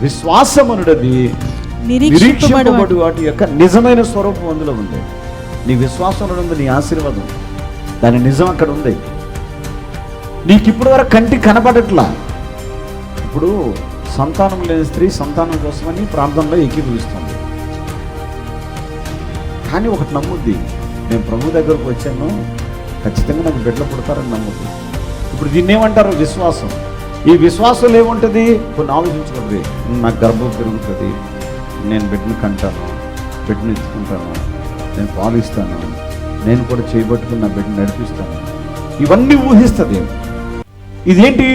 విశ్వాసమనుడది నిరీక్షింపబడు వాటి యొక్క నిజమైన స్వరూపం అందులో ఉంది. నీ విశ్వాసంలో ఉంది నీ ఆశీర్వాదం. దాని నిజం అక్కడ ఉంది. నీకు ఇప్పుడు వరకు కంటికి కనపడట్లా. ఇప్పుడు సంతానం లేని స్త్రీ సంతానం కోసమని ప్రాంతంలో ఏకీభవిస్తుంది. కానీ ఒకటి నమ్ముద్ది. నేను ప్రభు దగ్గరకు వచ్చాను. ఖచ్చితంగా నాకు బిడ్డలు పుడతారని నమ్ముద్ది. ఇప్పుడు దీన్ని ఏమంటారు విశ్వాసం. ఈ విశ్వాసం ఏముంటుంది? కొన్ని ఆలోచించుకుంటుంది నాకు గర్భం పెరుగుతుంది నేను బిడ్డను కంటాను. బిడ్డను ఇచ్చుకుంటాను నేను పాలిస్తాను. నేను కూడా చేయబట్టుకుని నా బిడ్డను నడిపిస్తాను. ఇవన్నీ ఊహిస్తుంది. ఇదేంటి?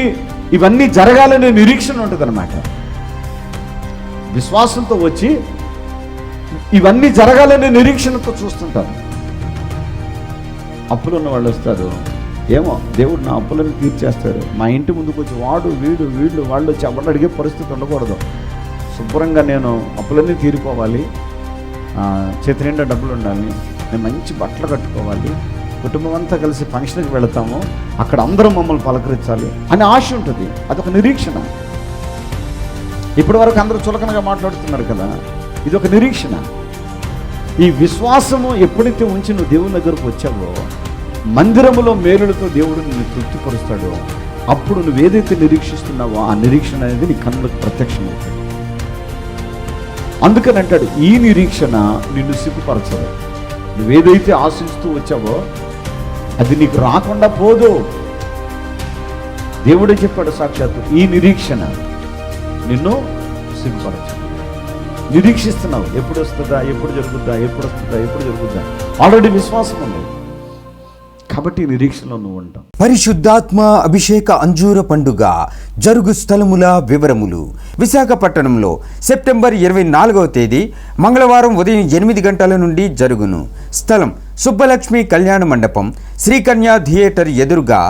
ఇవన్నీ జరగాలనే నిరీక్షణ ఉంటుంది అనమాట విశ్వాసంతో వచ్చి ఇవన్నీ జరగాలనే నిరీక్షణతో చూస్తుంటారు. అప్పులు ఉన్న వాళ్ళు వస్తారు. ఏమో దేవుడు నా అప్పులను తీర్చేస్తాడు. మా ఇంటి ముందుకు వచ్చి వాడు వీడు వీళ్ళు వాళ్ళు వచ్చి ఎవరిని అడిగే పరిస్థితి ఉండకూడదు. శుభ్రంగా నేను అప్పులన్నీ తీరిపోవాలి. చేతినిండా చేతి నిండా డబ్బులు ఉండాలి. నేను మంచి బట్టలు కట్టుకోవాలి. కుటుంబం అంతా కలిసి ఫంక్షన్కి వెళతాము. అక్కడ అందరూ మమ్మల్ని పలకరించాలి అని ఆశ ఉంటుంది. అదొక నిరీక్షణ. ఇప్పటి వరకు అందరూ చులకనగా మాట్లాడుతున్నారు కదా. ఇది ఒక నిరీక్షణ. ఈ విశ్వాసము ఎప్పుడైతే ఉంచి నువ్వు దేవుని దగ్గరకు వచ్చావో మందిరములో మేలులతో దేవుడు నిన్ను తృప్తిపరుస్తాడో. అప్పుడు నువ్వు ఏదైతే నిరీక్షిస్తున్నావో ఆ నిరీక్షణ అనేది నీ కన్నులకు ప్రత్యక్షమవుతుంది. అందుకని అంటాడు ఈ నిరీక్షణ నిన్ను సిగ్గుపరచదు. నువ్వేదైతే ఆశిస్తూ వచ్చావో అది నీకు రాకుండా పోదు. దేవుడే చెప్పాడు సాక్షాత్తు ఈ నిరీక్షణ నిన్ను సిగ్గుపరచు నిరీక్షిస్తున్నావు ఎప్పుడు వస్తుందా ఎప్పుడు జరుగుద్దా ఎప్పుడు వస్తుందా ఎప్పుడు జరుగుద్దా? ఆల్రెడీ విశ్వాసం ఉంది. కాబట్టి నిరీక్షణలో నువ్వు ఉంటావు. పరిశుద్ధాత్మ అభిషేక అంజూర పండుగ జరుగు స్థలముల వివరములు. విశాఖపట్నంలో సెప్టెంబర్ ఇరవై నాలుగవ తేదీ మంగళవారం ఉదయం ఎనిమిది గంటల నుండి జరుగును. స్థలం సుబ్బలక్ష్మి కళ్యాణ మండపం శ్రీకన్యా థియేటర్ ఎదురుగా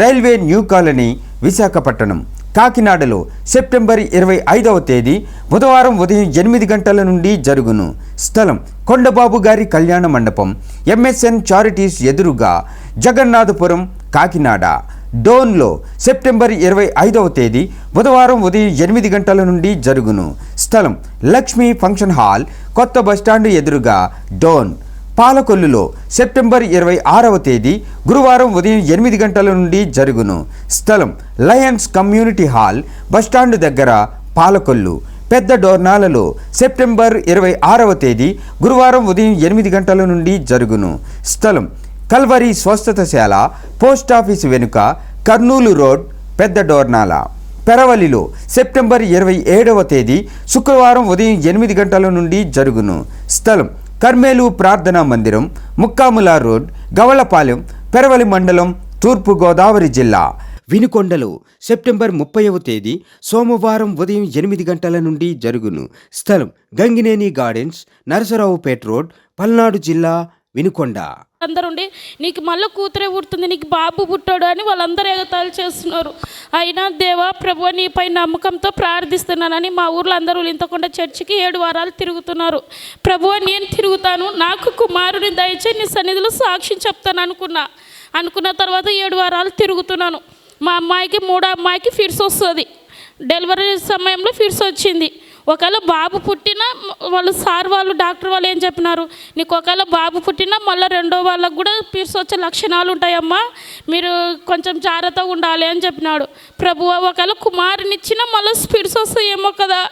రైల్వే న్యూ కాలనీ విశాఖపట్నం కాకినాడలో సెప్టెంబర్ ఇరవై ఐదవ తేదీ బుధవారం ఉదయం ఎనిమిది గంటల నుండి జరుగును. స్థలం కొండబాబు గారి కళ్యాణ మండపం ఎంఎస్ఎన్ చారిటీస్ ఎదురుగా జగన్నాథపురం కాకినాడ. డోన్లో సెప్టెంబర్ ఇరవై ఐదవ తేదీ బుధవారం ఉదయం ఎనిమిది గంటల నుండి జరుగును. స్థలం లక్ష్మీ ఫంక్షన్ హాల్ కొత్త బస్టాండ్ ఎదురుగా డోన్. పాలకొల్లులో సెప్టెంబర్ ఇరవై ఆరవ తేదీ గురువారం ఉదయం ఎనిమిది గంటల నుండి జరుగును. స్థలం లయన్స్ కమ్యూనిటీ హాల్ బస్టాండ్ దగ్గర పాలకొల్లు. పెద్ద డోర్నాలలో సెప్టెంబర్ ఇరవై ఆరవ తేదీ గురువారం ఉదయం ఎనిమిది గంటల నుండి జరుగును. స్థలం కల్వరి స్వస్థతశాల పోస్ట్ వెనుక కర్నూలు రోడ్ పెద్ద డోర్నాల. పెరవలిలో సెప్టెంబర్ ఇరవై ఏడవ తేదీ శుక్రవారం ఉదయం ఎనిమిది గంటల నుండి జరుగును. స్థలం కర్మేలు ప్రార్థనా మందిరం ముక్కాముల రోడ్ గవళపాలెం పెరవలి మండలం తూర్పు గోదావరి జిల్లా. వినుకొండలో సెప్టెంబర్ ముప్పైవ తేదీ సోమవారం ఉదయం ఎనిమిది గంటల నుండి జరుగును. స్థలం గంగినేని గార్డెన్స్ నరసరావుపేట రోడ్ పల్నాడు జిల్లా వినుకొండ. అందరుండి నీకు మళ్ళీ కూతురే పుడుతుంది నీకు బాబు పుట్టాడు అని వాళ్ళందరూ ఎగతాలు చేస్తున్నారు. అయినా దేవా ప్రభు నీపై నమ్మకంతో ప్రార్థిస్తున్నానని మా ఊర్లో అందరూ ఇంతకుండా చర్చికి ఏడు వారాలు తిరుగుతున్నారు. ప్రభు నేను తిరుగుతాను. నాకు కుమారుని దయచే నీ సన్నిధిలో సాక్ష్యం చెప్తాను అనుకున్నా. అనుకున్న తర్వాత ఏడు వారాలు తిరుగుతున్నాను. మా అమ్మాయికి మూడో అమ్మాయికి ఫిర్స్ వస్తుంది. డెలివరీ సమయంలో ఫిర్స్ వచ్చింది. ఒకవేళ బాబు పుట్టినా వాళ్ళు సార్ వాళ్ళు డాక్టర్ వాళ్ళు ఏం చెప్పినారు? నీకు ఒకవేళ బాబు పుట్టినా మళ్ళీ రెండో వాళ్ళకు కూడా పీర్స్ వచ్చే లక్షణాలు ఉంటాయమ్మా. మీరు కొంచెం జాగ్రత్తగా ఉండాలి అని చెప్పినాడు. ప్రభు ఒకవేళ కుమారునిచ్చినా మళ్ళీ స్పీడ్స్ వస్తాయేమో కదా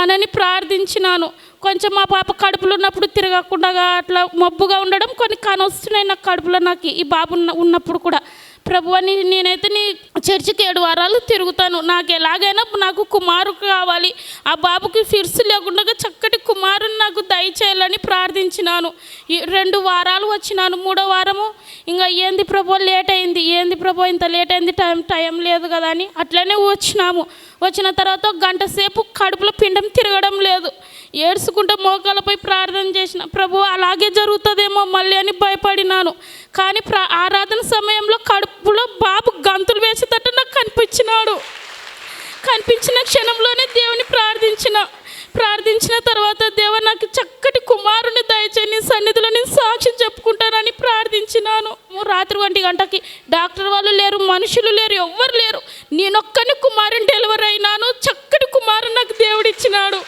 అని ప్రార్థించినాను. కొంచెం మా పాప కడుపులో ఉన్నప్పుడు తిరగకుండా అట్లా మబ్బుగా ఉండడం కొన్ని కానొస్తున్నాయి నాకు కడుపులో నాకు ఈ బాబు ఉన్న- ఉన్నప్పుడు కూడా. ప్రభు అని నేనైతే నీ చర్చికి ఏడు వారాలు తిరుగుతాను. నాకు ఎలాగైనా నాకు కుమారు కావాలి. ఆ బాబుకి ఫిర్స్ లేకుండా చక్కటి కుమారుని నాకు దయచేయాలని ప్రార్థించినాను. ఈ రెండు వారాలు వచ్చినాను. మూడో వారము ఇంకా ఏంది ప్రభు లేట్ అయింది. ఏంది ప్రభు ఇంత లేట్ అయింది టైం టైం లేదు కదా అని అట్లనే వచ్చినాము. వచ్చిన తర్వాత గంట సేపు కడుపులో పిండం తిరగడం లేదు. ఏడ్చుకుంటే మోకాలపై ప్రార్థన చేసిన. ప్రభు అలాగే జరుగుతుందేమో మళ్ళీ అని భయపడినాను. కానీ ప్ర ఆరాధన సమయంలో కడుపులో బాబు గంతులు వేసేటట్టు నాకు కనిపించినాడు. కనిపించిన క్షణంలోనే దేవుని ప్రార్థించిన ప్రార్థించిన తర్వాత దేవ నాకు చక్కటి కుమారుని దయచేయి నీ సన్నిధిలో నేను సాక్ష్యం చెప్పుకుంటానని ప్రార్థించినాను. రాత్రి ఒంటి గంటకి డాక్టర్ వాళ్ళు లేరు మనుషులు లేరు ఎవ్వరు లేరు. నేనొక్కని కుమారుని డెలివరీ అయినాను చక్కటి కుమారుని నాకు దేవుడిచ్చినాడు.